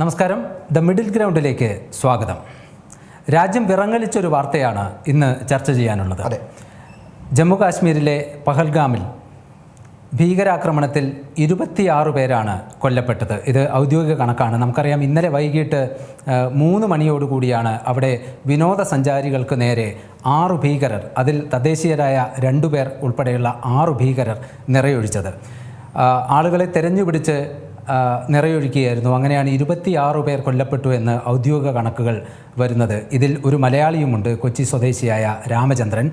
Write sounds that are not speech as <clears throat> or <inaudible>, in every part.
നമസ്കാരം. The middle ഗ്രൗണ്ടിലേക്ക് സ്വാഗതം. രാജ്യം വിറങ്ങലിച്ചൊരു വാർത്തയാണ് ഇന്ന് ചർച്ച ചെയ്യാനുള്ളത്. അതെ. ജമ്മു കാശ്മീരിലെ പഹൽഗാമിൽ ഭീകരാക്രമണത്തിൽ ഇരുപത്തിയാറ് പേരാണ് കൊല്ലപ്പെട്ടത്. ഇത് ഔദ്യോഗിക കണക്കാണ്. നമുക്കറിയാം ഇന്നലെ വൈകിട്ട് മൂന്ന് മണിയോടുകൂടിയാണ് അവിടെ വിനോദസഞ്ചാരികൾക്ക് നേരെ ആറു ഭീകരർ അതിൽ തദ്ദേശീയരായ രണ്ടുപേർ ഉൾപ്പെടെയുള്ള ആറു ഭീകരർ നിറയൊഴിച്ചത്. ആളുകളെ തെരഞ്ഞുപിടിച്ച് നിറയൊഴുക്കിയായിരുന്നു അങ്ങനെയാണ് ഇരുപത്തിയാറ് പേർ കൊല്ലപ്പെട്ടു എന്ന് ഔദ്യോഗിക കണക്കുകൾ വരുന്നത്. ഇതിൽ ഒരു മലയാളിയുമുണ്ട് കൊച്ചി സ്വദേശിയായ രാമചന്ദ്രൻ.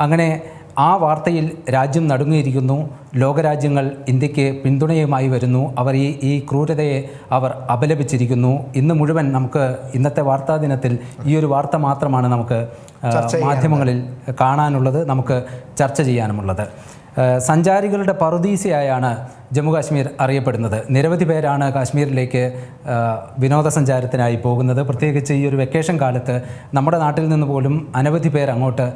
അങ്ങനെ ആ വാർത്തയിൽ രാജ്യം നടുങ്ങിയിരിക്കുന്നു. ലോകരാജ്യങ്ങൾ ഇന്ത്യയ്ക്ക് പിന്തുണയുമായി വരുന്നു. അവർ ഈ ഈ ക്രൂരതയെ അവർ അപലപിച്ചിരിക്കുന്നു. ഇന്ന് മുഴുവൻ നമുക്ക് ഇന്നത്തെ വാർത്താ ദിനത്തിൽ ഈ ഒരു വാർത്ത മാത്രമാണ് നമുക്ക് മാധ്യമങ്ങളിൽ കാണാനുള്ളത് നമുക്ക് ചർച്ച ചെയ്യാനുമുള്ളത്. സഞ്ചാരികളുടെ പറുദീസയായാണ് ജമ്മുകാശ്മീർ അറിയപ്പെടുന്നത്. നിരവധി പേരാണ് കാശ്മീരിലേക്ക് വിനോദസഞ്ചാരത്തിനായി പോകുന്നത്. പ്രത്യേകിച്ച് ഈ ഒരു വെക്കേഷൻ കാലത്ത് നമ്മുടെ നാട്ടിൽ നിന്ന് പോലും അനവധി പേർ അങ്ങോട്ട്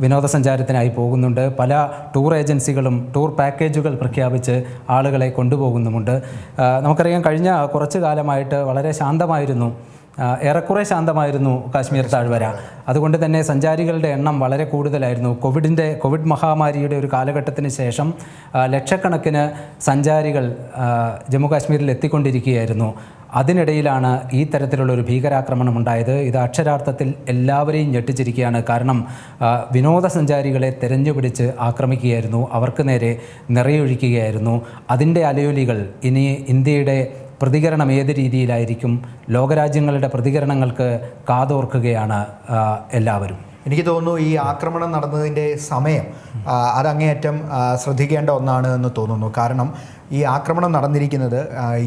വിനോദസഞ്ചാരത്തിനായി പോകുന്നുണ്ട്. പല ടൂർ ഏജൻസികളും ടൂർ പാക്കേജുകൾ പ്രഖ്യാപിച്ച് ആളുകളെ കൊണ്ടുപോകുന്നുമുണ്ട്. നമുക്കറിയാം കഴിഞ്ഞ കുറച്ച് കാലമായിട്ട് വളരെ ശാന്തമായിരുന്നു ഏറെക്കുറെ ശാന്തമായിരുന്നു കാശ്മീർ താഴ്വര. അതുകൊണ്ട് തന്നെ സഞ്ചാരികളുടെ എണ്ണം വളരെ കൂടുതലായിരുന്നു. കോവിഡിന്റെ കോവിഡ് മഹാമാരിയുടെ ഒരു കാലഘട്ടത്തിന് ശേഷം ലക്ഷക്കണക്കിന് സഞ്ചാരികൾ ജമ്മു കാശ്മീരിൽ എത്തിക്കൊണ്ടിരിക്കുകയായിരുന്നു. അതിനിടയിലാണ് ഈ തരത്തിലുള്ള ഒരു ഭീകരാക്രമണം ഉണ്ടായത്. ഇത് അക്ഷരാർത്ഥത്തിൽ എല്ലാവരെയും ഞെട്ടിച്ചിരിക്കുകയാണ്. കാരണം വിനോദസഞ്ചാരികളെ തെരഞ്ഞുപിടിച്ച് ആക്രമിക്കുകയായിരുന്നു. അവർക്ക് നേരെ നിറയൊഴിക്കുകയായിരുന്നു. അതിന്റെ അലയൊലികൾ ഇനി ഇന്ത്യയുടെ പ്രതികരണം ഏത് രീതിയിലായിരിക്കും? ലോകരാജ്യങ്ങളുടെ പ്രതികരണങ്ങൾക്ക് കാതോർക്കുകയാണ് എല്ലാവരും. എനിക്ക് തോന്നുന്നു ഈ ആക്രമണം നടന്നതിന്റെ സമയം ആ, അത് അങ്ങേയറ്റം ആ, ശ്രദ്ധിക്കേണ്ട ഒന്നാണ് എന്ന് തോന്നുന്നു. കാരണം ഈ ആക്രമണം നടന്നിരിക്കുന്നത്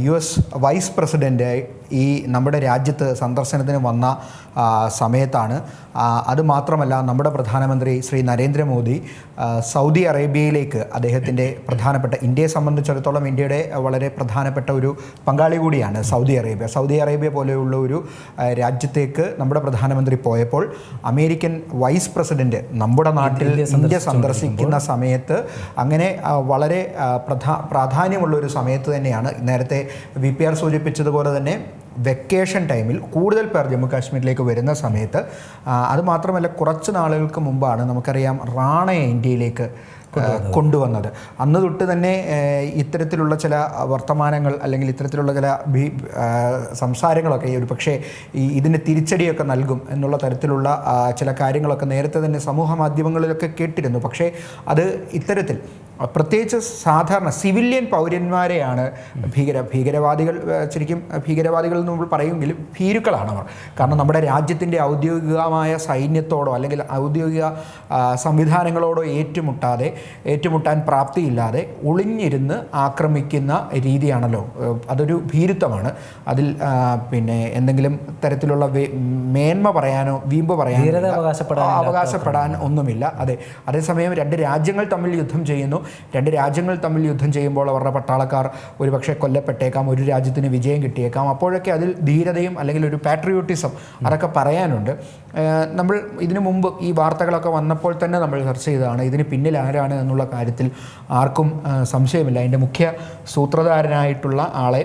യു എസ് വൈസ് പ്രസിഡന്റ് ഈ നമ്മുടെ രാജ്യത്ത് സന്ദർശനത്തിന് വന്ന സമയത്താണ്. അതുമാത്രമല്ല അത് മാത്രമല്ല നമ്മുടെ പ്രധാനമന്ത്രി ശ്രീ നരേന്ദ്രമോദി സൗദി അറേബ്യയിലേക്ക് അദ്ദേഹത്തിന്റെ പ്രധാനപ്പെട്ട ഇന്ത്യയെ സംബന്ധിച്ചിടത്തോളം ഇന്ത്യയുടെ വളരെ പ്രധാനപ്പെട്ട ഒരു പങ്കാളി കൂടിയാണ് സൗദി അറേബ്യ. സൗദി അറേബ്യ പോലെയുള്ള ഒരു രാജ്യത്തേക്ക് നമ്മുടെ പ്രധാനമന്ത്രി പോയപ്പോൾ അമേരിക്കൻ വൈസ് പ്രസിഡന്റ് നമ്മുടെ നാട്ടിൽ ഇന്ത്യ സന്ദർശിക്കുന്ന സമയത്ത് അങ്ങനെ വളരെ പ്രധാ പ്രധാ പ്രാധാന്യമുള്ള ഒരു സമയത്ത് തന്നെയാണ് നേരത്തെ വി പി ആർ സൂചിപ്പിച്ചതുപോലെ തന്നെ വെക്കേഷൻ ടൈമിൽ കൂടുതൽ പേർ ജമ്മു കാശ്മീരിലേക്ക് വരുന്ന സമയത്ത് അതുമാത്രമല്ല അത് മാത്രമല്ല കുറച്ച് നാളുകൾക്ക് മുമ്പാണ് നമുക്കറിയാം റാണയെ ഇന്ത്യയിലേക്ക് കൊണ്ടുവന്നത്. അന്ന് തൊട്ട് തന്നെ ഇത്തരത്തിലുള്ള ചില വർത്തമാനങ്ങൾ അല്ലെങ്കിൽ ഇത്തരത്തിലുള്ള ചില ഭീ സംസാരങ്ങളൊക്കെ ഒരു പക്ഷേ ഈ ഇതിന് തിരിച്ചടിയൊക്കെ നൽകും എന്നുള്ള തരത്തിലുള്ള ചില കാര്യങ്ങളൊക്കെ നേരത്തെ തന്നെ സമൂഹ മാധ്യമങ്ങളിലൊക്കെ കേട്ടിരുന്നു. പക്ഷേ അത് ഇത്തരത്തിൽ പ്രത്യേകിച്ച് സാധാരണ സിവിലിയൻ പൗരന്മാരെയാണ് ഭീകര ഭീകരവാദികൾ ശരിക്കും ഭീകരവാദികൾ എന്ന് നമ്മൾ പറയുമെങ്കിലും ഭീരുക്കളാണ് അവർ. കാരണം നമ്മുടെ രാജ്യത്തിന്റെ ഔദ്യോഗികമായ സൈന്യത്തോടോ അല്ലെങ്കിൽ ഔദ്യോഗിക സംവിധാനങ്ങളോടോ ഏറ്റുമുട്ടാതെ ഏറ്റുമുട്ടാൻ പ്രാപ്തിയില്ലാതെ ഒളിഞ്ഞിരുന്ന് ആക്രമിക്കുന്ന രീതിയാണല്ലോ അതൊരു ഭീരുത്വമാണ്. അതിൽ പിന്നെ എന്തെങ്കിലും തരത്തിലുള്ള മേന്മ പറയാനോ വീമ്പ് പറയാനോ അവകാശപ്പെടാൻ ഒന്നുമില്ല. അതെ അതേസമയം രണ്ട് രാജ്യങ്ങൾ തമ്മിൽ യുദ്ധം ചെയ്യുന്നു. രണ്ട് രാജ്യങ്ങൾ തമ്മിൽ യുദ്ധം ചെയ്യുമ്പോൾ അവരുടെ പട്ടാളക്കാർ ഒരുപക്ഷെ കൊല്ലപ്പെട്ടേക്കാം ഒരു രാജ്യത്തിന് വിജയം കിട്ടിയേക്കാം. അപ്പോഴൊക്കെ അതിൽ ധീരതയും അല്ലെങ്കിൽ ഒരു പാട്രിയോട്ടിസം അതൊക്കെ പറയാനുണ്ട്. നമ്മൾ ഇതിനു മുമ്പ് ഈ വാർത്തകളൊക്കെ വന്നപ്പോൾ തന്നെ നമ്മൾ ചർച്ച ചെയ്തതാണ് ഇതിന് പിന്നിൽ ആരാണ് എന്നുള്ള കാര്യത്തിൽ ആർക്കും സംശയമില്ല. അതിന്റെ മുഖ്യ സൂത്രധാരനായിട്ടുള്ള ആളെ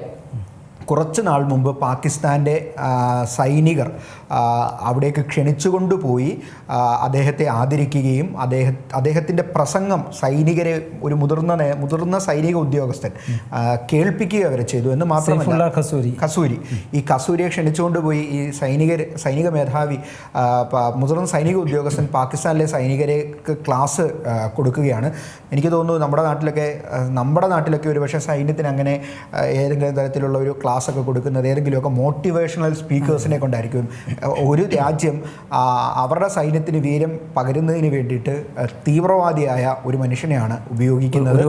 കുറച്ച് നാൾ മുമ്പ് പാകിസ്ഥാന്റെ സൈനികർ അവിടേക്ക് ക്ഷണിച്ചുകൊണ്ടുപോയി പോയി അദ്ദേഹത്തെ ആദരിക്കുകയും അദ്ദേഹ അദ്ദേഹത്തിന്റെ പ്രസംഗം സൈനികരെ ഒരു മുതിർന്ന മുതിർന്ന സൈനിക ഉദ്യോഗസ്ഥൻ കേൾപ്പിക്കുക വരെ ചെയ്തു എന്ന് മാത്രമല്ല കസൂരി. കസൂരി. ഈ കസൂരിയെ ക്ഷണിച്ചുകൊണ്ടുപോയി ഈ സൈനിക സൈനിക മേധാവി മുതിർന്ന സൈനിക ഉദ്യോഗസ്ഥൻ പാകിസ്ഥാനിലെ സൈനികരേക്ക് ക്ലാസ് കൊടുക്കുകയാണ്. എനിക്ക് തോന്നുന്നു നമ്മുടെ നാട്ടിലൊക്കെ നമ്മുടെ നാട്ടിലൊക്കെ ഒരു പക്ഷേ സൈന്യത്തിന് അങ്ങനെ ഏതെങ്കിലും തരത്തിലുള്ള ഒരു ക്ലാസ് ഒക്കെ കൊടുക്കുന്നത് ഏതെങ്കിലുമൊക്കെ മോട്ടിവേഷണൽ സ്പീക്കേഴ്സിനെ കൊണ്ടായിരിക്കും. ഒരു രാജ്യം അവരുടെ സൈന്യത്തിന് വീരം പകരുന്നതിന് വേണ്ടിയിട്ട് തീവ്രവാദിയായ ഒരു മനുഷ്യനെയാണ് ഉപയോഗിക്കുന്നത്.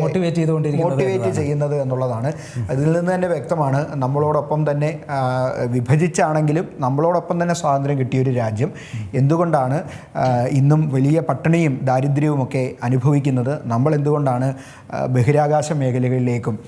മോട്ടിവേറ്റ് ചെയ്യുന്നത് എന്നുള്ളതാണ്. അതിൽ നിന്ന് തന്നെ വ്യക്തമാണ് നമ്മളോടൊപ്പം തന്നെ വിഭജിച്ചാണെങ്കിലും നമ്മളോടൊപ്പം തന്നെ സ്വാതന്ത്ര്യം കിട്ടിയ ഒരു രാജ്യം. എന്തുകൊണ്ടാണ് ഇന്നും വലിയ പട്ടിണിയും ദാരിദ്ര്യവുമൊക്കെ അനുഭവിക്കുന്നത്? നമ്മൾ എന്തുകൊണ്ടാണ് ബഹിരാകാശ മേഖലകളിലേക്കും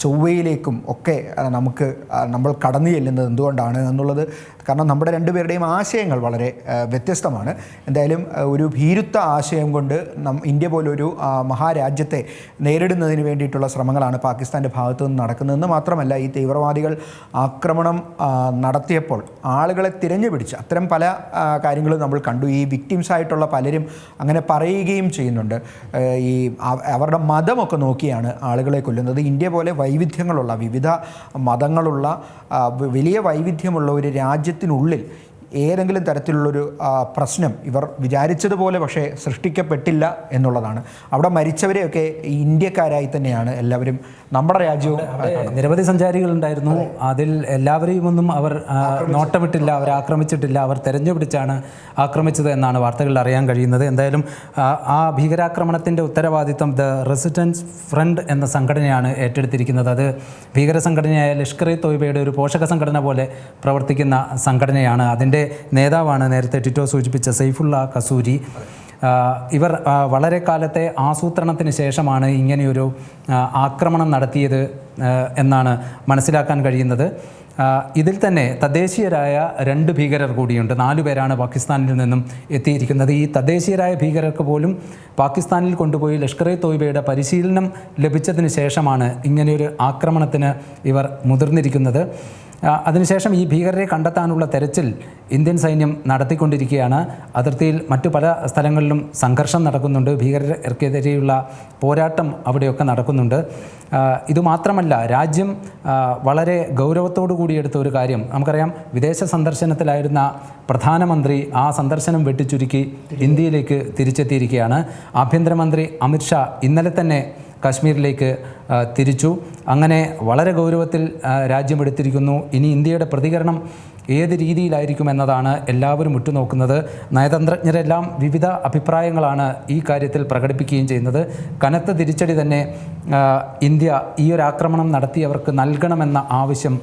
ചൊവ്വയിലേക്കും ഒക്കെ നമുക്ക് നമ്മൾ കടന്നു ചെല്ലുന്നത് എന്തുകൊണ്ടാണ് എന്നുള്ളത്. കാരണം നമ്മുടെ രണ്ടുപേരുടെയും ആശയങ്ങൾ വളരെ വ്യത്യസ്തമാണ്. എന്തായാലും ഒരു ഭീരുത്വ ആശയം കൊണ്ട് നം ഇന്ത്യ പോലൊരു മഹാരാജ്യത്തെ നേരിടുന്നതിന് വേണ്ടിയിട്ടുള്ള ശ്രമങ്ങളാണ് പാകിസ്ഥാന്റെ ഭാഗത്തു നിന്ന് നടക്കുന്നതെന്ന് മാത്രമല്ല ഈ തീവ്രവാദികൾ ആക്രമണം നടത്തിയപ്പോൾ ആളുകളെ തിരഞ്ഞു പിടിച്ച് അത്തരം പല കാര്യങ്ങളും നമ്മൾ കണ്ടു. ഈ വിക്ടിംസ് ആയിട്ടുള്ള പലരും അങ്ങനെ പറയുകയും ചെയ്യുന്നുണ്ട്. ഈ അവ- അവരുടെ മതമൊക്കെ നോക്കിയാണ് ആളുകളെ കൊല്ലുന്നത്. ഇന്ത്യ പോലെ വൈവിധ്യങ്ങളുള്ള വിവിധ മതങ്ങളുള്ള വലിയ വൈവിധ്യമുള്ള ഒരു രാജ്യത്തിനുള്ളിൽ ഏതെങ്കിലും തരത്തിലുള്ളൊരു പ്രശ്നം ഇവർ വിചാരിച്ചതുപോലെ പക്ഷേ സൃഷ്ടിക്കപ്പെട്ടില്ല എന്നുള്ളതാണ്. അവിടെ മരിച്ചവരെയൊക്കെ ഇന്ത്യക്കാരായി തന്നെയാണ് എല്ലാവരും നമ്മുടെ രാജ്യവും നിരവധി സഞ്ചാരികളുണ്ടായിരുന്നു. അതിൽ എല്ലാവരെയും ഒന്നും അവർ നോട്ടമിട്ടില്ല അവർ ആക്രമിച്ചിട്ടില്ല അവർ തെരഞ്ഞുപിടിച്ചാണ് ആക്രമിച്ചത് എന്നാണ് വാർത്തകളിൽ അറിയാൻ കഴിയുന്നത്. എന്തായാലും ആ, ആ ഭീകരാക്രമണത്തിന്റെ ഉത്തരവാദിത്തം ദ റെസിഡൻസ് ഫ്രണ്ട് എന്ന സംഘടനയാണ് ഏറ്റെടുത്തിരിക്കുന്നത്. അത് ഭീകര സംഘടനയായ ലഷ്കർ ഇ തോയ്ബയുടെ ഒരു പോഷക സംഘടന പോലെ പ്രവർത്തിക്കുന്ന സംഘടനയാണ്. അതിന്റെ നേതാവാണ് നേരത്തെ ടിറ്റോ സൂചിപ്പിച്ച സൈഫുള്ള കസൂരി. ഇവർ വളരെ കാലത്തെ ആസൂത്രണത്തിന് ശേഷമാണ് ഇങ്ങനെയൊരു ആക്രമണം നടത്തിയത് എന്നാണ് മനസ്സിലാക്കാൻ കഴിയുന്നത്. ഇതിൽ തന്നെ തദ്ദേശീയരായ രണ്ട് ഭീകരർ കൂടിയുണ്ട്. നാലു പേരാണ് പാകിസ്ഥാനിൽ നിന്നും എത്തിയിരിക്കുന്നത്. ഈ തദ്ദേശീയരായ ഭീകരർക്ക് പോലും പാകിസ്ഥാനിൽ കൊണ്ടുപോയി ലഷ്കർ ഇ തോയ്ബയുടെ പരിശീലനം ലഭിച്ചതിന് ശേഷമാണ് ഇങ്ങനെയൊരു ആക്രമണത്തിന് ഇവർ മുതിർന്നിരിക്കുന്നത്. അതിനുശേഷം ഈ ഭീകരരെ കണ്ടെത്താനുള്ള തെരച്ചിൽ ഇന്ത്യൻ സൈന്യം നടത്തിക്കൊണ്ടിരിക്കുകയാണ്. അതിർത്തിയിൽ മറ്റു പല സ്ഥലങ്ങളിലും സംഘർഷം നടക്കുന്നുണ്ട്. ഭീകരർക്കെതിരെയുള്ള പോരാട്ടം അവിടെയൊക്കെ നടക്കുന്നുണ്ട്. ഇതുമാത്രമല്ല രാജ്യം വളരെ ഗൗരവത്തോടു എടുത്ത ഒരു കാര്യം. നമുക്കറിയാം വിദേശ സന്ദർശനത്തിലായിരുന്ന പ്രധാനമന്ത്രി ആ സന്ദർശനം വെട്ടിച്ചുരുക്കി ഇന്ത്യയിലേക്ക് തിരിച്ചെത്തിയിരിക്കുകയാണ്. ആഭ്യന്തരമന്ത്രി അമിത്ഷാ ഇന്നലെ തന്നെ കാശ്മീരിലേക്ക് തിരിച്ചു. അങ്ങനെ വളരെ ഗൗരവത്തിൽ ആ, രാജ്യം എടുത്തിരിക്കുന്നു ഇനി ഇന്ത്യയുടെ പ്രതികരണം ഏത് രീതിയിലായിരിക്കും എന്നതാണ് എല്ലാവരും ഉറ്റുനോക്കുന്നത്. നയതന്ത്രജ്ഞരെല്ലാം വിവിധ അഭിപ്രായങ്ങളാണ് ഈ കാര്യത്തിൽ പ്രകടിപ്പിക്കുകയും ചെയ്യുന്നത്. കനത്ത തിരിച്ചടി തന്നെ ഇന്ത്യ ഈ ഒരു ആക്രമണം നടത്തിയവർക്ക് നൽകണമെന്ന ആവശ്യം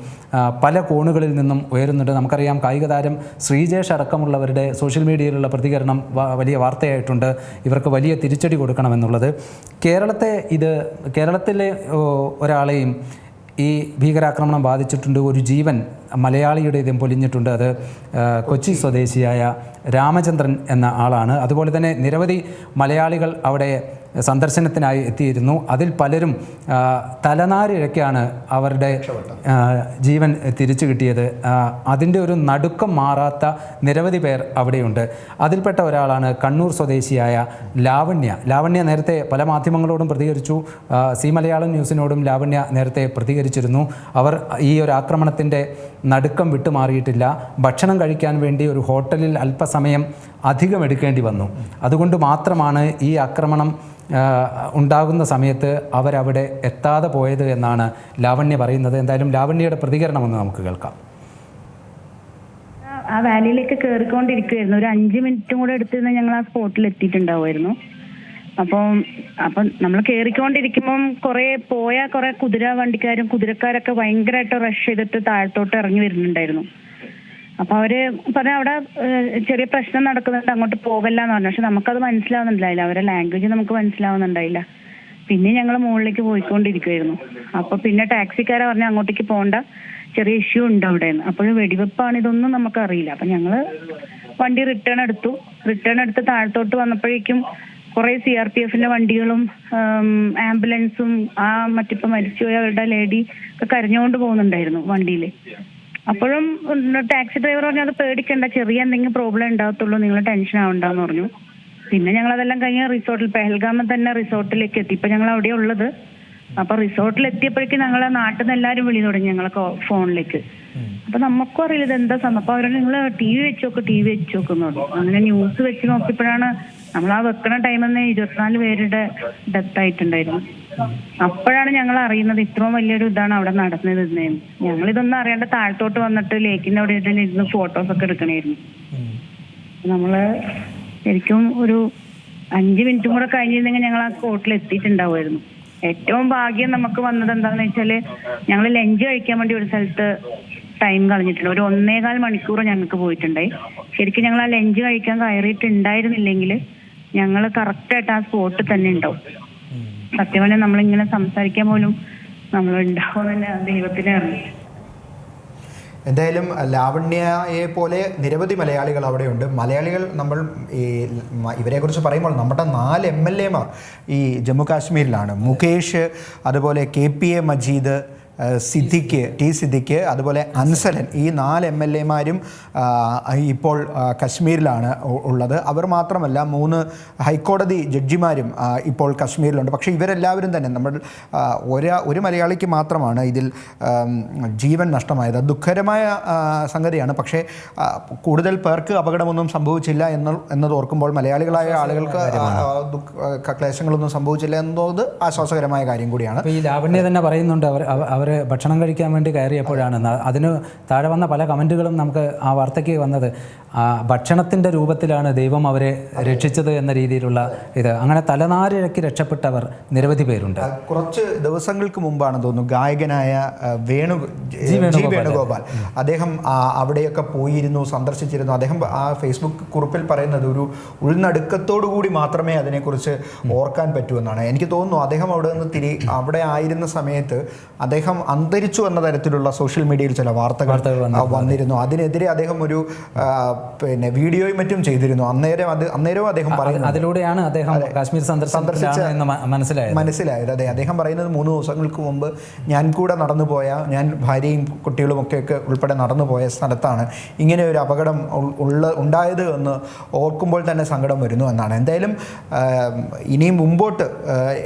പല കോണുകളിൽ നിന്നും ഉയരുന്നുണ്ട്. നമുക്കറിയാം കായിക താരം ശ്രീജേഷ് അടക്കമുള്ളവരുടെ സോഷ്യൽ മീഡിയയിലുള്ള പ്രതികരണം വലിയ വാർത്തയായിട്ടുണ്ട്. ഇവർക്ക് വലിയ തിരിച്ചടി കൊടുക്കണമെന്നുള്ളത്. കേരളത്തെ ഇത് കേരളത്തിലെ ഒരാളെയും ഈ ഭീകരാക്രമണം ബാധിച്ചിട്ടുണ്ട്. ഒരു ജീവൻ മലയാളിയുടേതും പൊലിഞ്ഞിട്ടുണ്ട്. അത് കൊച്ചി സ്വദേശിയായ രാമചന്ദ്രൻ എന്ന ആളാണ്. അതുപോലെ തന്നെ നിരവധി മലയാളികൾ അവിടെ സന്ദർശനത്തിനായി എത്തിയിരുന്നു. അതിൽ പലരും തലനാരിഴക്കാണ് അവരുടെ ജീവൻ തിരിച്ചു കിട്ടിയത്. അതിന്റെ ഒരു നടുക്കം മാറാത്ത നിരവധി പേർ അവിടെയുണ്ട്. അതിൽപ്പെട്ട ഒരാളാണ് കണ്ണൂർ സ്വദേശിയായ ലാവണ്യ. ലാവണ്യ നേരത്തെ പല മാധ്യമങ്ങളോടും പ്രതികരിച്ചു. സി മലയാളം ന്യൂസിനോടും ലാവണ്യ നേരത്തെ പ്രതികരിച്ചിരുന്നു. അവർ ഈ ഒരു ആക്രമണത്തിന്റെ നടുക്കം വിട്ടുമാറിയിട്ടില്ല. ഭക്ഷണം കഴിക്കാൻ വേണ്ടി ഒരു ഹോട്ടലിൽ അല്പസമയം അധികം എടുക്കേണ്ടി വന്നു. അതുകൊണ്ട് മാത്രമാണ് ഈ ആക്രമണം ഉണ്ടാകുന്ന സമയത്ത് അവരവിടെ എത്താതെ പോയത് എന്നാണ് ലാവണ്യ പറയുന്നത്. എന്തായാലും ലാവണ്യയുടെ പ്രതികരണം ഒന്ന് നമുക്ക് കേൾക്കാം. ആ- വാലിയിലേക്ക് കയറിക്കൊണ്ടിരിക്കുവായിരുന്നു ഒരു അഞ്ച് മിനിറ്റും കൂടെ എടുത്തിരുന്ന ഞങ്ങൾ ആ സ്പോട്ടിൽ എത്തിയിട്ടുണ്ടാവുമായിരുന്നു. അപ്പം അപ്പം നമ്മൾ കയറിക്കൊണ്ടിരിക്കുമ്പം കുറെ പോയ കുറെ കുതിര വണ്ടിക്കാരും കുതിരക്കാരൊക്കെ ഭയങ്കരമായിട്ട് റഷ് ചെയ്തിട്ട് താഴത്തോട്ട് ഇറങ്ങി വരുന്നുണ്ടായിരുന്നു. അപ്പൊ അവർ പറഞ്ഞ അവിടെ ചെറിയ പ്രശ്നം നടക്കുന്നുണ്ട് അങ്ങോട്ട് പോകല്ല എന്ന് പറഞ്ഞു. പക്ഷെ നമുക്കത് മനസ്സിലാവുന്നുണ്ടായില്ല. അവരെ ലാംഗ്വേജ് നമുക്ക് മനസ്സിലാവുന്നുണ്ടായില്ല. പിന്നെ ഞങ്ങൾ മുകളിലേക്ക് പോയിക്കൊണ്ടിരിക്കുവായിരുന്നു. അപ്പൊ പിന്നെ ടാക്സിക്കാരെ പറഞ്ഞു അങ്ങോട്ടേക്ക് പോകണ്ട. ചെറിയ ഇഷ്യൂ ഉണ്ട് അവിടെ അപ്പോൾ വെടിവെപ്പാണ് ഇതൊന്നും നമുക്ക് അറിയില്ല അപ്പൊ ഞങ്ങൾ വണ്ടി റിട്ടേൺ എടുത്തു. റിട്ടേൺ എടുത്ത് താഴത്തോട്ട് വന്നപ്പോഴേക്കും കുറെ സി ആർ പി എഫിന്റെ വണ്ടികളും ആംബുലൻസും ആ മറ്റിപ്പോ മരിച്ചുപോയ അവരുടെ ലേഡി ഒക്കെ കരഞ്ഞുകൊണ്ട് പോകുന്നുണ്ടായിരുന്നു വണ്ടിയിൽ അപ്പോഴും ടാക്സി ഡ്രൈവർ പറഞ്ഞു അത് പേടിക്കണ്ട ചെറിയ എന്തെങ്കിലും പ്രോബ്ലം ഉണ്ടാകത്തുള്ളൂ നിങ്ങൾ ടെൻഷൻ ആവണ്ടെന്ന് പറഞ്ഞു. പിന്നെ ഞങ്ങൾ അതെല്ലാം കഴിഞ്ഞ് റിസോർട്ടിൽ പെഹൽഗാമിൽ തന്നെ റിസോർട്ടിലേക്ക് എത്തി. ഇപ്പൊ ഞങ്ങൾ അവിടെ ഉള്ളത്. അപ്പൊ റിസോർട്ടിൽ എത്തിയപ്പോഴേക്കും ഞങ്ങളെ നാട്ടിൽ നിന്ന് എല്ലാവരും വിളി തുടങ്ങി ഞങ്ങളെ ഫോണിലേക്ക്. അപ്പൊ നമുക്കും അറിയില്ല ഇത് എന്താ സംഭവം. അപ്പൊ അവരോട് നിങ്ങൾ ടി വി വെച്ച് നോക്ക് ടി വി വെച്ച് നോക്കുന്നു അങ്ങനെ ന്യൂസ് വെച്ച് നോക്കിയപ്പോഴാണ് നമ്മൾ ആ വെക്കണ ടൈമിൽ ഇരുപത്തിനാല് പേരുടെ ഡെത്ത് ആയിട്ടുണ്ടായിരുന്നു. അപ്പോഴാണ് ഞങ്ങൾ അറിയുന്നത് ഇത്രയും വലിയൊരു ഇതാണ് അവിടെ നടന്നത് ഞങ്ങൾ ഇതൊന്നും അറിയാണ്ട് താഴത്തോട്ട് വന്നിട്ട് ലേക്കിന്റെ അവിടെ തന്നെ ഇരുന്ന് ഫോട്ടോസ് ഒക്കെ എടുക്കണായിരുന്നു. നമ്മൾ ശരിക്കും ഒരു അഞ്ച് മിനിറ്റും കൂടെ കഴിഞ്ഞിരുന്നെങ്കിൽ ഞങ്ങൾ ആ സ്പോട്ടിൽ എത്തിയിട്ടുണ്ടാവുമായിരുന്നു. ഏറ്റവും ഭാഗ്യം നമുക്ക് വന്നത് എന്താന്ന് വെച്ചാൽ ഞങ്ങൾ ലഞ്ച് കഴിക്കാൻ വേണ്ടി ഒരു സ്ഥലത്ത് ടൈം കളഞ്ഞിട്ടുണ്ട്. ഒരു ഒന്നേകാൽ മണിക്കൂർ ഞങ്ങൾക്ക് പോയിട്ടുണ്ടായി. ശരിക്കും ഞങ്ങൾ ആ ലഞ്ച് കഴിക്കാൻ കയറിയിട്ടുണ്ടായിരുന്നില്ലെങ്കിൽ ഞങ്ങൾ കറക്റ്റായിട്ട് ആ സ്പോട്ടിൽ തന്നെ ഉണ്ടാവും. സത്യം പറഞ്ഞാൽ നമ്മളിങ്ങനെ സംസാരിക്കാൻ പോലും നമ്മൾ ഉണ്ടാവും തന്നെ ദൈവത്തിനെ അറിയാം എന്തായാലും ലാവണ്യയെ പോലെ നിരവധി മലയാളികൾ അവിടെയുണ്ട്. മലയാളികൾ നമ്മൾ ഈ ഇവരെക്കുറിച്ച് പറയുമ്പോൾ നമ്മുടെ നാല് എം എൽ എമാർ ഈ ജമ്മു കാശ്മീരിലാണ്. മുകേഷ് അതുപോലെ K P A Majeed Siddique T Siddique അതുപോലെ അൻസലൻ ഈ നാല് എം എൽ എമാരും ഇപ്പോൾ കശ്മീരിലാണ് ഉള്ളത്. അവർ മാത്രമല്ല മൂന്ന് ഹൈക്കോടതി ജഡ്ജിമാരും ഇപ്പോൾ കശ്മീരിലുണ്ട്. പക്ഷേ ഇവരെല്ലാവരും തന്നെ നമ്മൾ ഒരാ ഒരു മലയാളിക്ക് മാത്രമാണ് ഇതിൽ ജീവൻ നഷ്ടമായത്. ദുഃഖകരമായ സംഗതിയാണ്. പക്ഷേ കൂടുതൽ പേർക്ക് അപകടമൊന്നും സംഭവിച്ചില്ല എന്ന് എന്നത് ഓർക്കുമ്പോൾ മലയാളികളായ ആളുകൾക്ക് ക്ലേശങ്ങളൊന്നും സംഭവിച്ചില്ല എന്നത് ആശ്വാസകരമായ കാര്യം കൂടിയാണ്. ഈ ലാവണ്യ തന്നെ പറയുന്നുണ്ട് അവർ അവർ ഭക്ഷണം കഴിക്കാൻ വേണ്ടി കയറിയപ്പോഴാണ്. അതിന് താഴെ വന്ന പല കമന്റുകളും നമുക്ക് ആ വാർത്തയ്ക്ക് വന്നത്. ഭക്ഷണത്തിന്റെ രൂപത്തിലാണ് ദൈവം അവരെ രക്ഷിച്ചത് എന്ന രീതിയിലുള്ള ഇത്. അങ്ങനെ തലനാരിഴക്കി രക്ഷപ്പെട്ടവർ നിരവധി പേരുണ്ട്. കുറച്ച് ദിവസങ്ങൾക്ക് മുമ്പാണ് തോന്നുന്നു ഗായകനായ വേണു ജി വേണുഗോപാൽ. അദ്ദേഹം അവിടെയൊക്കെ പോയിരുന്നു സന്ദർശിച്ചിരുന്നു. അദ്ദേഹം ആ ഫേസ്ബുക്ക് കുറിപ്പിൽ പറയുന്നത് ഒരു ഉൾനടുക്കത്തോടു കൂടി മാത്രമേ അതിനെക്കുറിച്ച് ഓർക്കാൻ പറ്റൂ എന്നാണ്. എനിക്ക് തോന്നുന്നു അദ്ദേഹം അവിടെ നിന്ന് തിരി അവിടെ ആയിരുന്ന സമയത്ത് അദ്ദേഹം അന്തരിച്ചു എന്ന തരത്തിലുള്ള സോഷ്യൽ മീഡിയയിൽ ചില വാർത്തകൾ വന്നിരുന്നു. അതിനെതിരെ അദ്ദേഹം ഒരു പിന്നെ വീഡിയോയും മറ്റും ചെയ്തിരുന്നു. അന്നേരം അത് അന്നേരവും അദ്ദേഹം പറയുന്നത് അതിലൂടെയാണ് അദ്ദേഹം കാശ്മീർ സന്ദർശിച്ച മനസ്സിലായത്. മനസ്സിലായത്. അതെ അദ്ദേഹം പറയുന്നത് മൂന്ന് ദിവസങ്ങൾക്ക് മുമ്പ് ഞാൻ കൂടെ നടന്നു പോയ ഞാൻ ഭാര്യയും കുട്ടികളും ഒക്കെ ഒക്കെ ഉൾപ്പെടെ നടന്നു പോയ സ്ഥലത്താണ് ഇങ്ങനെ ഒരു അപകടം ഉള്ള ഉണ്ടായത് എന്ന് ഓർക്കുമ്പോൾ തന്നെ സങ്കടം വരുന്നു എന്നാണ്. എന്തായാലും ഇനിയും മുമ്പോട്ട്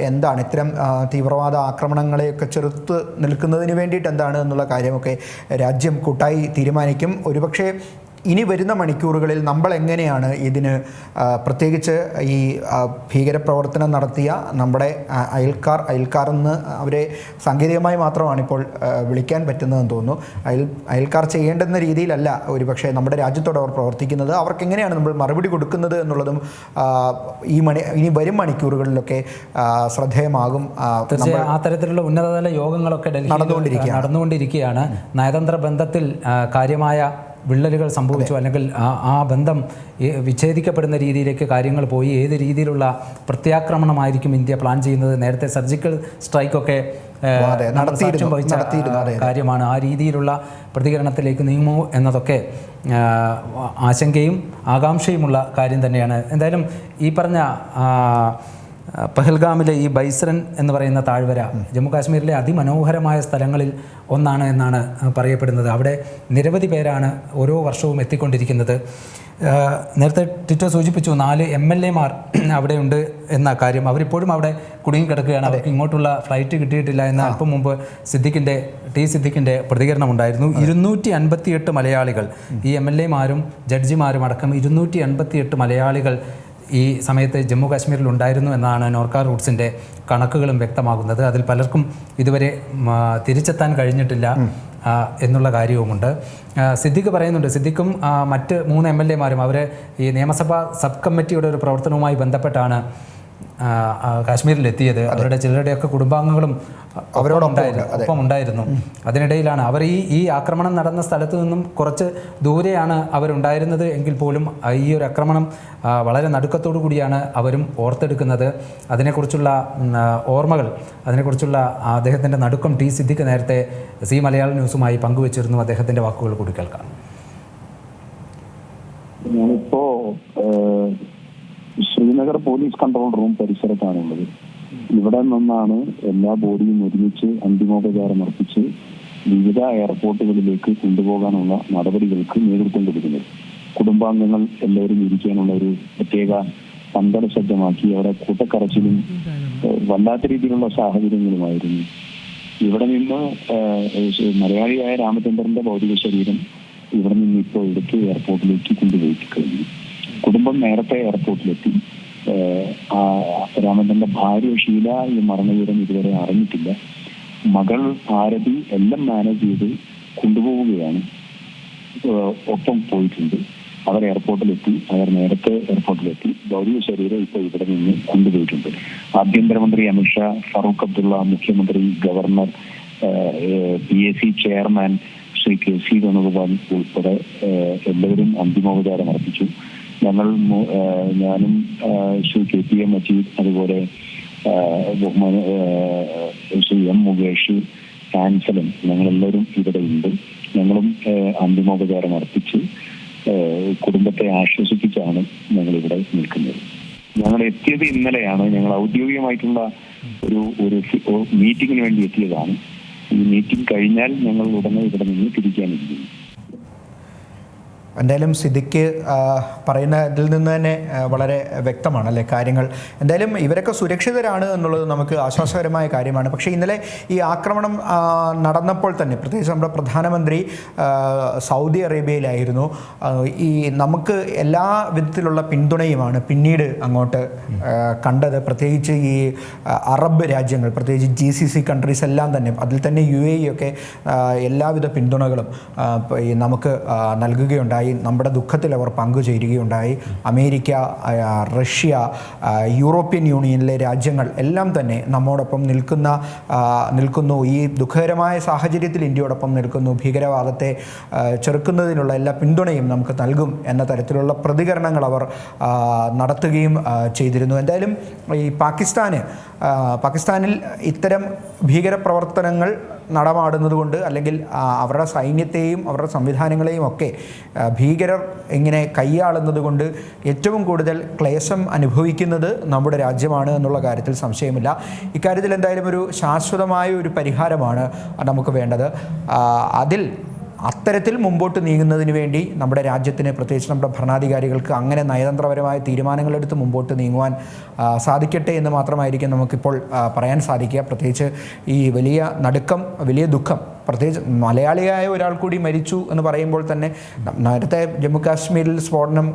എന്താണ് ഇത്തരം തീവ്രവാദ ആക്രമണങ്ങളെയൊക്കെ ചെറുത്ത് നിൽക്കുന്നതിന് വേണ്ടിയിട്ട് എന്താണ് എന്നുള്ള കാര്യമൊക്കെ രാജ്യം കൂട്ടായി തീരുമാനിക്കും. ഒരുപക്ഷെ ഇനി വരുന്ന മണിക്കൂറുകളിൽ നമ്മൾ എങ്ങനെയാണ് ഇതിന് പ്രത്യേകിച്ച് ഈ ഭീകരപ്രവർത്തനം നടത്തിയ നമ്മുടെ അയൽക്കാർ അയൽക്കാർ എന്ന് അവരെ സാങ്കേതികമായി മാത്രമാണ് ഇപ്പോൾ വിളിക്കാൻ പറ്റുന്നതെന്ന് തോന്നുന്നു. അയൽ അയൽക്കാർ ചെയ്യേണ്ടുന്ന രീതിയിലല്ല ഒരുപക്ഷെ നമ്മുടെ രാജ്യത്തോട് അവർ പ്രവർത്തിക്കുന്നത്. അവർക്ക് എങ്ങനെയാണ് നമ്മൾ മറുപടി കൊടുക്കുന്നത് എന്നുള്ളതും ഈ മണി ഇനി വരും മണിക്കൂറുകളിലൊക്കെ ശ്രദ്ധേയമാകും ആ, തീർച്ചയായും ആ തരത്തിലുള്ള ഉന്നതതല യോഗങ്ങളൊക്കെ. നടന്നുകൊണ്ടിരിക്കുകയാണ്. നയതന്ത്ര ബന്ധത്തിൽ കാര്യമായ വിള്ളലുകൾ സംഭവിച്ചു അല്ലെങ്കിൽ ആ- ആ ബന്ധം വിച്ഛേദിക്കപ്പെടുന്ന രീതിയിലേക്ക് കാര്യങ്ങൾ പോയി ഏത് രീതിയിലുള്ള പ്രത്യാക്രമണമായിരിക്കും ഇന്ത്യ പ്ലാൻ ചെയ്യുന്നത്? നേരത്തെ സർജിക്കൽ സ്ട്രൈക്കൊക്കെ കാര്യമാണ്. ആ രീതിയിലുള്ള പ്രതികരണത്തിലേക്ക് നീങ്ങുമോ എന്നതൊക്കെ ആശങ്കയും ആകാംക്ഷയുമുള്ള കാര്യം തന്നെയാണ്. എന്തായാലും ഈ പറഞ്ഞ പഹൽഗാമിലെ ഈ ബൈസ്രൻ എന്ന് പറയുന്ന താഴ്വര ജമ്മു കാശ്മീരിലെ അതിമനോഹരമായ സ്ഥലങ്ങളിൽ ഒന്നാണ് എന്നാണ് പറയപ്പെടുന്നത്. അവിടെ നിരവധി പേരാണ് ഓരോ വർഷവും എത്തിക്കൊണ്ടിരിക്കുന്നത്. നേരത്തെ ട്വിറ്റർ സൂചിപ്പിച്ചു നാല് എം എൽ എമാർ <clears throat> അവിടെയുണ്ട് എന്ന കാര്യം. അവരിപ്പോഴും അവിടെ കുടുങ്ങിക്കിടക്കുകയാണ് അവർക്ക് ഇങ്ങോട്ടുള്ള ഫ്ലൈറ്റ് കിട്ടിയിട്ടില്ല എന്ന് അല്പം മുമ്പ് സിദ്ദിഖിന്റെ ടി സിദ്ദിഖിന്റെ പ്രതികരണം ഉണ്ടായിരുന്നു. ഇരുന്നൂറ്റി അൻപത്തിയെട്ട് മലയാളികൾ ഈ എം എൽ എമാരും ജഡ്ജിമാരും അടക്കം ഇരുന്നൂറ്റി അൻപത്തിയെട്ട് മലയാളികൾ ഈ സമയത്ത് ജമ്മു കാശ്മീരിൽ ഉണ്ടായിരുന്നു എന്നാണ് നോർക്ക റൂട്ട്സിന്റെ കണക്കുകളും വ്യക്തമാകുന്നത്. അതിൽ പലർക്കും ഇതുവരെ തിരിച്ചെത്താൻ കഴിഞ്ഞിട്ടില്ല എന്നുള്ള കാര്യവുമുണ്ട്. സിദ്ദിഖ് പറയുന്നുണ്ട് സിദ്ദിഖും മറ്റ് മൂന്ന് എം എൽ എമാരും അവർ ഈ നിയമസഭാ സബ് കമ്മിറ്റിയുടെ ഒരു പ്രവർത്തനവുമായി ബന്ധപ്പെട്ടാണ് കാശ്മീരിലെത്തിയത്. അവരുടെ ചിലരുടെയൊക്കെ കുടുംബാംഗങ്ങളും അവരോടൊപ്പം ഉണ്ടായിരുന്നു അതിനിടയിലാണ് അവർ ഈ ഈ ആക്രമണം നടന്ന സ്ഥലത്ത് നിന്നും കുറച്ച് ദൂരെയാണ് അവരുണ്ടായിരുന്നത് എങ്കിൽ പോലും ഈ ഒരു ആക്രമണം വളരെ നടുക്കത്തോടു കൂടിയാണ് അവരും ഓർത്തെടുക്കുന്നത്. അതിനെക്കുറിച്ചുള്ള ഓർമ്മകൾ അതിനെക്കുറിച്ചുള്ള അദ്ദേഹത്തിന്റെ നടുക്കം ടി സിദ്ദിഖ് നേരത്തെ സി മലയാള ന്യൂസുമായി പങ്കുവച്ചിരുന്നു. അദ്ദേഹത്തിന്റെ വാക്കുകൾ കൂടി കേൾക്കാം. ഞാനിപ്പോ പോലീസ് കൺട്രോൾ റൂം പരിസരത്താണുള്ളത്. ഇവിടെ നിന്നാണ് എല്ലാ ബോഡിയും ഒരുമിച്ച് അന്തിമോപചാരം അർപ്പിച്ച് വിവിധ എയർപോർട്ടുകളിലേക്ക് കൊണ്ടുപോകാനുള്ള നടപടികൾക്ക് നേതൃത്വം കൊടുക്കുന്നത്. കുടുംബാംഗങ്ങൾ എല്ലാവരും ഇരിക്കാനുള്ള ഒരു പ്രത്യേക പന്തട സജ്ജമാക്കി അവിടെ കൂട്ടക്കരച്ചിലും വല്ലാത്ത രീതിയിലുള്ള സാഹചര്യങ്ങളുമായിരുന്നു. ഇവിടെ നിന്ന് മലയാളിയായ രാമചന്ദ്രന്റെ ഭൗതിക ശരീരം ഇവിടെ നിന്ന് ഇപ്പോൾ എടുത്ത് എയർപോർട്ടിലേക്ക് കൊണ്ടുപോയി കഴിഞ്ഞു. കുടുംബം നേരത്തെ എയർപോർട്ടിലെത്തി. രാമചന്ദ്രന്റെ ഭാര്യ ഷീല ഈ മരണവിവരം ഇതുവരെ അറിഞ്ഞിട്ടില്ല. മകൾ ആരതി എല്ലാം മാനേജ് ചെയ്ത് കൊണ്ടുപോവുകയാണ്. ഒപ്പം പോയിട്ടുണ്ട്. അവർ എയർപോർട്ടിലെത്തി അവർ നേരത്തെ എയർപോർട്ടിലെത്തി ഭൗതിക ശരീരം ഇപ്പോൾ ഇവിടെ നിന്ന് കൊണ്ടുപോയിട്ടുണ്ട്. ആഭ്യന്തരമന്ത്രി അമിത്ഷാ ഫറൂഖ് അബ്ദുള്ള മുഖ്യമന്ത്രി governor P S C chairman Shri K C Venugopal ഉൾപ്പെടെ എല്ലാവരും അന്തിമോപചാരം അർപ്പിച്ചു. ഞങ്ങൾ ഞാനും Shri K P A Majeed അതുപോലെ ബഹുമാന ശ്രീ എം മുകേഷ് കാൻസലും ഞങ്ങളെല്ലാവരും ഇവിടെ ഉണ്ട്. ഞങ്ങളും അന്തിമോപചാരം അർപ്പിച്ച് കുടുംബത്തെ ആശ്വസിപ്പിച്ചാണ് ഞങ്ങൾ ഇവിടെ നിൽക്കുന്നത്. ഞങ്ങൾ എത്തിയത് ഇന്നലെയാണ്. ഞങ്ങൾ ഔദ്യോഗികമായിട്ടുള്ള ഒരു ഒരു മീറ്റിംഗിന് വേണ്ടി എത്തിയതാണ്. ഈ മീറ്റിംഗ് കഴിഞ്ഞാൽ ഞങ്ങൾ ഉടനെ ഇവിടെ നിന്ന് തിരിക്കാനിരിക്കുന്നു. എന്തായാലും സിദ്ദിഖ് പറയുന്നതിൽ നിന്ന് തന്നെ വളരെ വ്യക്തമാണ് അല്ലേ കാര്യങ്ങൾ. എന്തായാലും ഇവരൊക്കെ സുരക്ഷിതരാണ് എന്നുള്ളത് നമുക്ക് ആശ്വാസകരമായ കാര്യമാണ്. പക്ഷേ ഇന്നലെ ഈ ആക്രമണം നടന്നപ്പോൾ തന്നെ പ്രത്യേകിച്ച് നമ്മുടെ പ്രധാനമന്ത്രി സൗദി അറേബ്യയിലായിരുന്നു. ഈ നമുക്ക് എല്ലാ വിധത്തിലുള്ള പിന്തുണയുമാണ് പിന്നീട് അങ്ങോട്ട് കണ്ടത്. പ്രത്യേകിച്ച് ഈ അറബ് രാജ്യങ്ങൾ പ്രത്യേകിച്ച് ജി സി സി കൺട്രീസ് എല്ലാം തന്നെ അതിൽ തന്നെ യു എ ഒക്കെ എല്ലാവിധ പിന്തുണകളും നമുക്ക് ആ, നൽകുകയുണ്ടായി നമ്മുടെ ദുഃഖത്തിൽ അവർ പങ്കുചേരുകയുണ്ടായി അമേരിക്ക റഷ്യ യൂറോപ്യൻ യൂണിയനിലെ രാജ്യങ്ങൾ എല്ലാം തന്നെ നമ്മോടൊപ്പം നിൽക്കുന്ന നിൽക്കുന്നു. ഈ ദുഃഖകരമായ സാഹചര്യത്തിൽ ഇന്ത്യയോടൊപ്പം നിൽക്കുന്നു. ഭീകരവാദത്തെ ചെറുക്കുന്നതിനുള്ള എല്ലാ പിന്തുണയും നമുക്ക് നൽകും എന്ന തരത്തിലുള്ള പ്രതികരണങ്ങൾ അവർ നടത്തുകയും ചെയ്തിരുന്നു. എന്തായാലും ഈ പാകിസ്ഥാന് പാകിസ്ഥാനിൽ ഇത്തരം ഭീകരപ്രവർത്തനങ്ങൾ നടമാടുന്നത് കൊണ്ട് അല്ലെങ്കിൽ അവരുടെ സൈന്യത്തെയും അവരുടെ സംവിധാനങ്ങളെയും ഒക്കെ ഭീകരർ ഇങ്ങനെ കൈയാളുന്നത് കൊണ്ട് ഏറ്റവും കൂടുതൽ ക്ലേശം അനുഭവിക്കുന്നത് നമ്മുടെ രാജ്യമാണ് എന്നുള്ള കാര്യത്തിൽ സംശയമില്ല. ഇക്കാര്യത്തിൽ എന്തായാലും ഒരു ശാശ്വതമായ ഒരു പരിഹാരമാണ് നമുക്ക് വേണ്ടത്. അതിൽ അത്തരത്തിൽ മുമ്പോട്ട് നീങ്ങുന്നതിന് വേണ്ടി നമ്മുടെ രാജ്യത്തിന് പ്രത്യേകിച്ച് നമ്മുടെ ഭരണാധികാരികൾക്ക് അങ്ങനെ നയതന്ത്രപരമായ തീരുമാനങ്ങളെടുത്ത് മുമ്പോട്ട് നീങ്ങുവാൻ സാധിക്കട്ടെ എന്ന് മാത്രമായിരിക്കും നമുക്കിപ്പോൾ പറയാൻ സാധിക്കുക. പ്രത്യേകിച്ച് ഈ വലിയ നടുക്കം വലിയ ദുഃഖം പ്രത്യേകിച്ച് മലയാളിയായ ഒരാൾ കൂടി മരിച്ചു എന്ന് പറയുമ്പോൾ തന്നെ നേരത്തെ ജമ്മു കാശ്മീരിൽ സ്ഫോടനം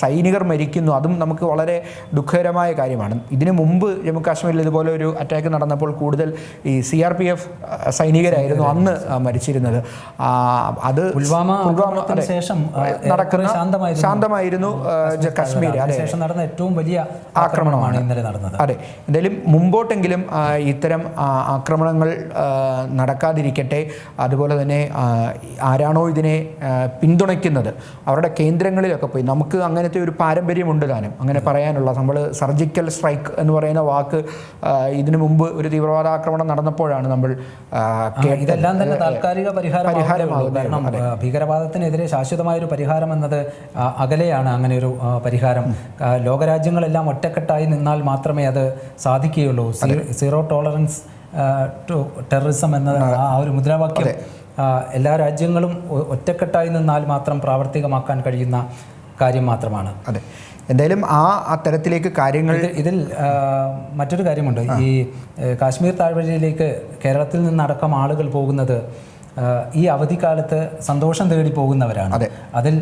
സൈനികർ മരിക്കുന്നു. അതും നമുക്ക് വളരെ ദുഃഖകരമായ കാര്യമാണ്. ഇതിനു മുമ്പ് ജമ്മു കാശ്മീരിൽ ഇതുപോലെ ഒരു അറ്റാക്ക് നടന്നപ്പോൾ കൂടുതൽ ഈ സി ആർ പി എഫ് സൈനികരായിരുന്നു അന്ന് മരിച്ചിരുന്നത്. അത് പുൽവാമ പുൽവാമ ശേഷം നടക്കുന്ന ശാന്തമായിരുന്നു കാശ്മീർ അതെ. അതിനുശേഷം നടന്ന ഏറ്റവും വലിയ ആക്രമണമാണ്. ഇന്നലെ നടന്നത്. അതെ. എന്തായാലും മുമ്പോട്ടെങ്കിലും ഇത്തരം ആക്രമണങ്ങൾ ആ, നടക്കാതിരിക്കട്ടെ അതുപോലെ തന്നെ ആരാണോ ഇതിനെ പിന്തുണയ്ക്കുന്നത്? അവരുടെ കേന്ദ്രങ്ങളിലൊക്കെ പോയി. നമുക്ക് അങ്ങനത്തെ ഒരു പാരമ്പര്യമുണ്ട് താനും. അങ്ങനെ പറയാനുള്ള നമ്മൾ സർജിക്കൽ സ്ട്രൈക്ക് എന്ന് പറയുന്ന വാക്ക് ഇതിനു മുമ്പ് ഒരു തീവ്രവാദ ആക്രമണം നടന്നപ്പോഴാണ് നമ്മൾ. ഇതെല്ലാം തന്നെ താൽക്കാലിക പരിഹാരം ഭീകരവാദത്തിനെതിരെ ശാശ്വതമായ ഒരു പരിഹാരം എന്നത് അകലെയാണ് അങ്ങനെ ഒരു പരിഹാരം. ലോകരാജ്യങ്ങളെല്ലാം ഒറ്റക്കെട്ടായി നിന്നാൽ മാത്രമേ അത് സാധിക്കുകയുള്ളൂ. സീറോ ടോളറൻസ് ടു ടെററിസം എന്ന ആ ഒരു മുദ്രാവാക്യം എല്ലാ രാജ്യങ്ങളും ഒറ്റക്കെട്ടായി നിന്നാൽ മാത്രം പ്രാവർത്തികമാക്കാൻ കഴിയുന്ന കാര്യം മാത്രമാണ്. അതെ. എന്തായാലും ആ അത്തരത്തിലേക്ക് കാര്യങ്ങൾ ഇതിൽ മറ്റൊരു കാര്യമുണ്ട്. ഈ കാശ്മീർ താഴ്വരയിലേക്ക് കേരളത്തിൽ നിന്നടക്കം ആളുകൾ പോകുന്നത് ഈ അവധിക്കാലത്ത് സന്തോഷം തേടി പോകുന്നവരാണ്. അതെ. അതിൽ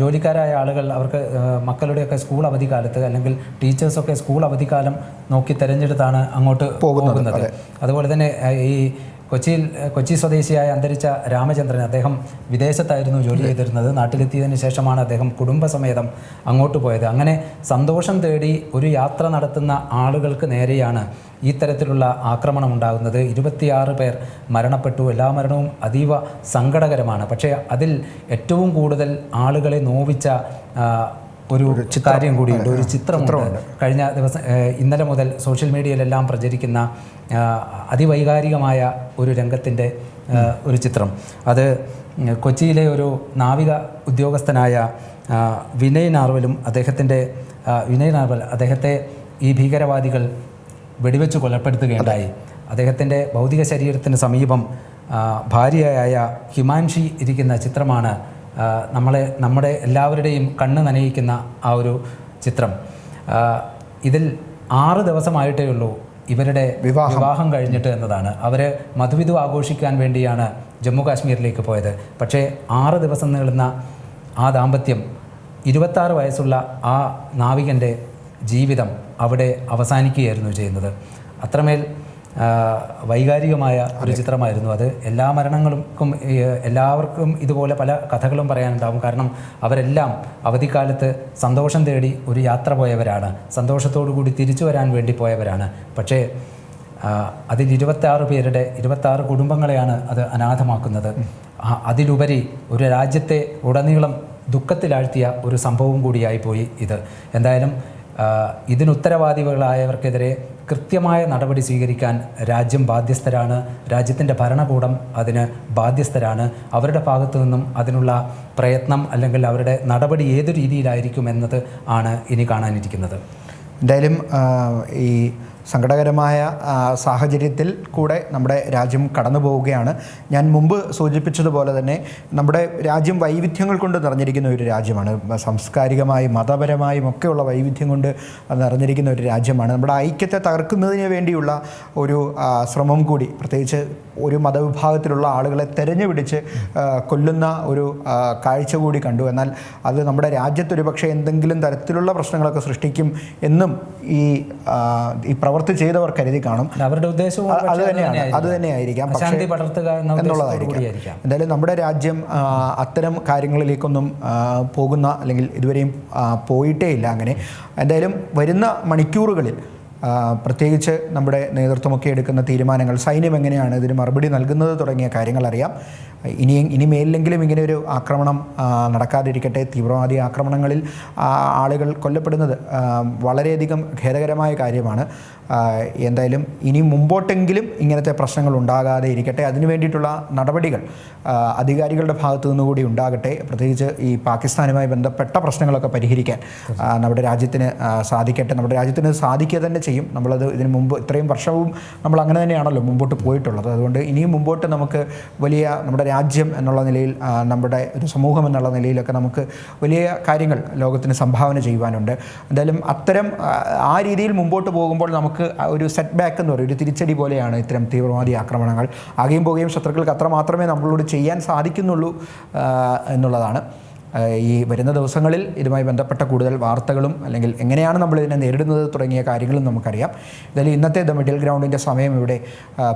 ജോലിക്കാരായ ആളുകൾ അവർക്ക് മക്കളുടെയൊക്കെ സ്കൂൾ അവധിക്കാലത്ത് അല്ലെങ്കിൽ ടീച്ചേഴ്സൊക്കെ സ്കൂൾ അവധിക്കാലം നോക്കി തിരഞ്ഞെടുത്താണ് അങ്ങോട്ട് പോകുന്നത്. അതുപോലെ തന്നെ ഈ കൊച്ചിയിൽ കൊച്ചി സ്വദേശിയായ അന്തരിച്ച രാമചന്ദ്രൻ അദ്ദേഹം വിദേശത്തായിരുന്നു ജോലി ചെയ്തിരുന്നത്. നാട്ടിലെത്തിയതിന് ശേഷമാണ് അദ്ദേഹം കുടുംബസമേതം അങ്ങോട്ട് പോയത്. അങ്ങനെ സന്തോഷം തേടി ഒരു യാത്ര നടത്തുന്ന ആളുകൾക്ക് നേരെയാണ് ഈ തരത്തിലുള്ള ആക്രമണം ഉണ്ടാകുന്നത്. ഇരുപത്തിയാറ് പേർ മരണപ്പെട്ടു. എല്ലാ മരണവും അതീവ സങ്കടകരമാണ്. പക്ഷേ അതിൽ ഏറ്റവും കൂടുതൽ ആളുകളെ നോവിച്ച ഒരു കാര്യം കൂടിയുണ്ട് ഒരു ചിത്രമുണ്ട്. കഴിഞ്ഞ ദിവസം ഇന്നലെ മുതൽ സോഷ്യൽ മീഡിയയിലെല്ലാം പ്രചരിക്കുന്ന അതിവൈകാരികമായ ഒരു രംഗത്തിന്റെ ഒരു ചിത്രം. അത് കൊച്ചിയിലെ ഒരു നാവിക ഉദ്യോഗസ്ഥനായ വിനയ് നാർവലും അദ്ദേഹത്തിന്റെ വിനയ് നാർവൽ അദ്ദേഹത്തെ ഈ ഭീകരവാദികൾ വെടിവെച്ച് കൊലപ്പെടുത്തുകയുണ്ടായി. അദ്ദേഹത്തിന്റെ ഭൗതിക ശരീരത്തിന് സമീപം ഭാര്യയായ ഹിമാൻഷി ഇരിക്കുന്ന ചിത്രമാണ് നമ്മളെ നമ്മുടെ എല്ലാവരുടെയും കണ്ണ് നനയിക്കുന്ന ആ ഒരു ചിത്രം. ഇതിൽ ആറ് ദിവസമായിട്ടേ ഉള്ളൂ ഇവരുടെ വിവാഹം. കഴിഞ്ഞിട്ട് എന്നതാണ്. അവർ മധുവിധു ആഘോഷിക്കാൻ വേണ്ടിയാണ് ജമ്മു കാശ്മീരിലേക്ക് പോയത്. പക്ഷേ ആറ് ദിവസം നീളുന്ന ആ ദാമ്പത്യം ഇരുപത്താറ് വയസ്സുള്ള ആ നാവികന്റെ ജീവിതം അവിടെ അവസാനിക്കുകയായിരുന്നു ചെയ്യുന്നത്. അത്രമേൽ വൈകാരികമായ ഒരു ചിത്രമായിരുന്നു അത്. എല്ലാ മരണങ്ങൾക്കും എല്ലാവർക്കും ഇതുപോലെ പല കഥകളും പറയാനുണ്ടാവും. കാരണം അവരെല്ലാം അവധിക്കാലത്ത് സന്തോഷം തേടി ഒരു യാത്ര പോയവരാണ്. സന്തോഷത്തോടു കൂടി തിരിച്ചു വരാൻ വേണ്ടി പോയവരാണ്. പക്ഷേ അതിൽ ഇരുപത്താറ് പേരുടെ ഇരുപത്താറ് കുടുംബങ്ങളെയാണ് അത് അനാഥമാക്കുന്നത്. അതിലുപരി ഒരു രാജ്യത്തെ ഉടനീളം ദുഃഖത്തിലാഴ്ത്തിയ ഒരു സംഭവം കൂടിയായി പോയി ഇത്. എന്തായാലും ഇതിനുത്തരവാദികളായവർക്കെതിരെ കൃത്യമായ നടപടി സ്വീകരിക്കാൻ രാജ്യം ബാധ്യസ്ഥരാണ്. രാജ്യത്തിന്റെ ഭരണകൂടം അതിന് ബാധ്യസ്ഥരാണ്. അവരുടെ ഭാഗത്തു നിന്നും അതിനുള്ള പ്രയത്നം അല്ലെങ്കിൽ അവരുടെ നടപടി ഏതു രീതിയിലായിരിക്കും എന്നത് ആണ് ഇനി കാണാനിരിക്കുന്നത്. എന്തായാലും ഈ സങ്കടകരമായ സാഹചര്യത്തിൽ കൂടെ നമ്മുടെ രാജ്യം കടന്നു പോവുകയാണ്. ഞാൻ മുമ്പ് സൂചിപ്പിച്ചതുപോലെ തന്നെ നമ്മുടെ രാജ്യം വൈവിധ്യങ്ങൾ കൊണ്ട് നിറഞ്ഞിരിക്കുന്ന ഒരു രാജ്യമാണ്. സാംസ്കാരികമായും മതപരമായും ഒക്കെയുള്ള വൈവിധ്യം കൊണ്ട് നിറഞ്ഞിരിക്കുന്ന ഒരു രാജ്യമാണ്. നമ്മുടെ ഐക്യത്തെ തകർക്കുന്നതിന് വേണ്ടിയുള്ള ഒരു ശ്രമം കൂടി പ്രത്യേകിച്ച് ഒരു മതവിഭാഗത്തിലുള്ള ആളുകളെ തെരഞ്ഞുപിടിച്ച് കൊല്ലുന്ന ഒരു കാഴ്ച കൂടി കണ്ടു. എന്നാൽ അത് നമ്മുടെ രാജ്യത്തൊരു പക്ഷേ എന്തെങ്കിലും തരത്തിലുള്ള പ്രശ്നങ്ങളൊക്കെ സൃഷ്ടിക്കും എന്നും ഈ ഈ പ്രവൃത്തി ചെയ്തവർ കരുതി കാണും അവരുടെ ഉദ്ദേശവും അത് തന്നെയാണ്. അത് തന്നെയായിരിക്കാം. പക്ഷേ അശാന്തി പടർത്തുക എന്നുള്ളതായിരിക്കും. എന്തായാലും നമ്മുടെ രാജ്യം അത്തരം കാര്യങ്ങളിലേക്കൊന്നും പോകുന്ന അല്ലെങ്കിൽ ഇതുവരെയും പോയിട്ടേ ഇല്ല അങ്ങനെ. എന്തായാലും വരുന്ന മണിക്കൂറുകളിൽ പ്രത്യേകിച്ച് നമ്മുടെ നേതൃത്വമൊക്കെ എടുക്കുന്ന തീരുമാനങ്ങൾ സൈന്യം എങ്ങനെയാണ് ഇതിന് മറുപടി നൽകുന്നത് തുടങ്ങിയ കാര്യങ്ങൾ അറിയാം. ഇനി ഇനി മേലിലെങ്കിലും ഇങ്ങനെ ഒരു ആക്രമണം നടക്കാതിരിക്കട്ടെ. തീവ്രവാദി ആക്രമണങ്ങളിൽ ആളുകൾ കൊല്ലപ്പെടുന്നത് വളരെയധികം ഖേദകരമായ കാര്യമാണ്. എന്തായാലും ഇനി മുമ്പോട്ടെങ്കിലും ഇങ്ങനത്തെ പ്രശ്നങ്ങൾ ഉണ്ടാകാതെ ഇരിക്കട്ടെ. അതിനു വേണ്ടിയിട്ടുള്ള നടപടികൾ അധികാരികളുടെ ഭാഗത്തു നിന്നുകൂടി ഉണ്ടാകട്ടെ. പ്രത്യേകിച്ച് ഈ പാകിസ്ഥാനുമായി ബന്ധപ്പെട്ട പ്രശ്നങ്ങളൊക്കെ പരിഹരിക്കാൻ നമ്മുടെ രാജ്യത്തിന് സാധിക്കട്ടെ. നമ്മുടെ രാജ്യത്തിന് സാധിക്കുക തന്നെ ചെയ്യും. നമ്മളത് ഇതിന് മുമ്പ് ഇത്രയും വർഷവും നമ്മൾ അങ്ങനെ തന്നെയാണല്ലോ മുമ്പോട്ട് പോയിട്ടുള്ളത്. അതുകൊണ്ട് ഇനിയും മുമ്പോട്ട് നമുക്ക് വലിയ നമ്മുടെ രാജ്യം എന്നുള്ള നിലയിൽ നമ്മുടെ ഒരു സമൂഹം എന്നുള്ള നിലയിലൊക്കെ നമുക്ക് വലിയ കാര്യങ്ങൾ ലോകത്തിന് സംഭാവന ചെയ്യുവാനുണ്ട്. എന്തായാലും അത്തരം ആ, രീതിയിൽ മുമ്പോട്ട് പോകുമ്പോൾ നമുക്ക് ഒരു സെറ്റ് ബാക്ക് എന്ന് പറയും ഒരു തിരിച്ചടി പോലെയാണ് ഇത്തരം തീവ്രവാദി ആക്രമണങ്ങൾ. ആകെയും പോകുകയും ശത്രുക്കൾക്ക് അത്ര മാത്രമേ നമ്മളോട് ചെയ്യാൻ സാധിക്കുന്നുള്ളൂ എന്നുള്ളതാണ്. ഈ വരുന്ന ദിവസങ്ങളിൽ ഇതുമായി ബന്ധപ്പെട്ട കൂടുതൽ വാർത്തകളും അല്ലെങ്കിൽ എങ്ങനെയാണ് നമ്മൾ ഇതിനെ നേരിടുന്നത് തുടങ്ങിയ കാര്യങ്ങളും നമുക്കറിയാം. ഇതിൽ ഇന്നത്തെ ദ മിഡിൽ ഗ്രൗണ്ടിന്റെ സമയം ഇവിടെ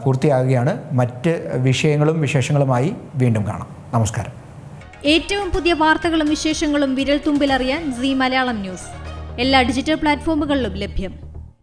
പൂർത്തിയാകുകയാണ്. മറ്റ് വിഷയങ്ങളും വിശേഷങ്ങളുമായി വീണ്ടും കാണാം. നമസ്കാരം. ഏറ്റവും പുതിയ വാർത്തകളും വിശേഷങ്ങളും വിരൽ തുമ്പിലറിയാൻ സി മലയാളം ന്യൂസ്. എല്ലാ ഡിജിറ്റൽ പ്ലാറ്റ്ഫോമുകളിലും ലഭ്യം.